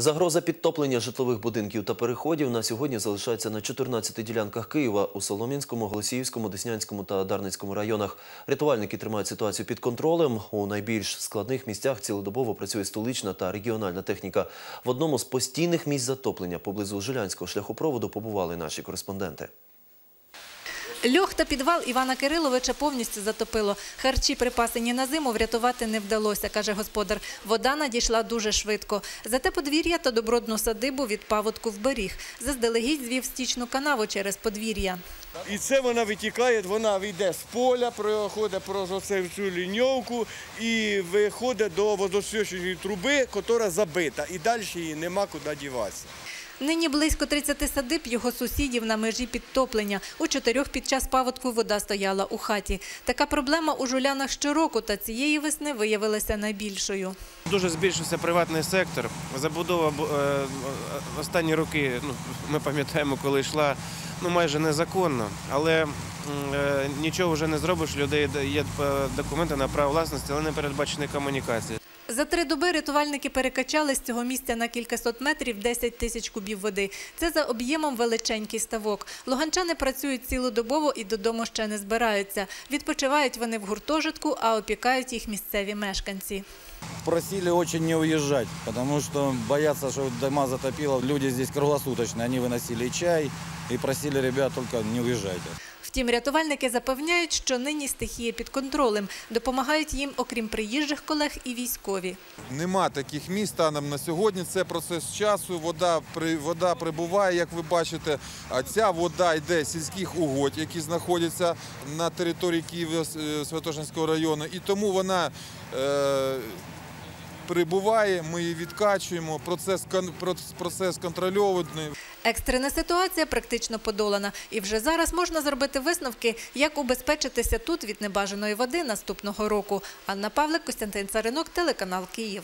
Загроза підтоплення житлових будинків та переходів на сьогодні залишається на 14 ділянках Києва у Солом'янському, Голосіївському, Деснянському та Дарницькому районах. Рятувальники тримають ситуацію під контролем. У найбільш складних місцях цілодобово працює столична та регіональна техніка. В одному з постійних місць затоплення поблизу Жилянського шляхопроводу побували наші кореспонденти. Льох та підвал Івана Кириловича повністю затопило. Харчі, припасені на зиму, врятувати не вдалося, каже господар. Вода надійшла дуже швидко. Зате подвір'я та добродну садибу від паводку вберіг. Заздалегідь звів стічну канаву через подвір'я. І це вона витікає, вона йде з поля, проходить про цю ліньовку і виходить до водосвячої труби, яка забита. І далі її нема куди діватися. Нині близько 30 садиб його сусідів на межі підтоплення. У чотирьох під час паводку вода стояла у хаті. Така проблема у жулянах щороку, та цієї весни виявилася найбільшою. Дуже збільшився приватний сектор. Забудова е, останні роки, ну, ми пам'ятаємо, коли йшла ну, майже незаконно, але е, нічого вже не зробиш. Людей є е, документи на право власності, але не передбачені комунікації. За три доби рятувальники перекачали з цього місця на кількасот метрів 10 тисяч кубів води. Це за об'ємом величенький ставок. Луганчани працюють цілодобово і додому ще не збираються. Відпочивають вони в гуртожитку, а опікають їх місцеві мешканці. Просили очень не уезжать, потому что боятся, что дома затопило. Люди здесь круглосуточно, они выносили чай и просили ребят только не уезжайте. Втім, рятувальники запевняють, що нині стихія під контролем. Допомагають їм, окрім приїжджих колег, і військові. Нема таких місць станом на сьогодні. Це процес часу. Вода при вода прибуває, як ви бачите. А ця вода йде з сільських угодь, які знаходяться на території Києва е, Святошинського району, і тому вона. Е, Прибуває, ми її відкачуємо, процес, процес контрольований. Екстрена ситуація практично подолана. І вже зараз можна зробити висновки, як убезпечитися тут від небажаної води наступного року. Анна Павлик, Костянтин Царинок, телеканал Київ.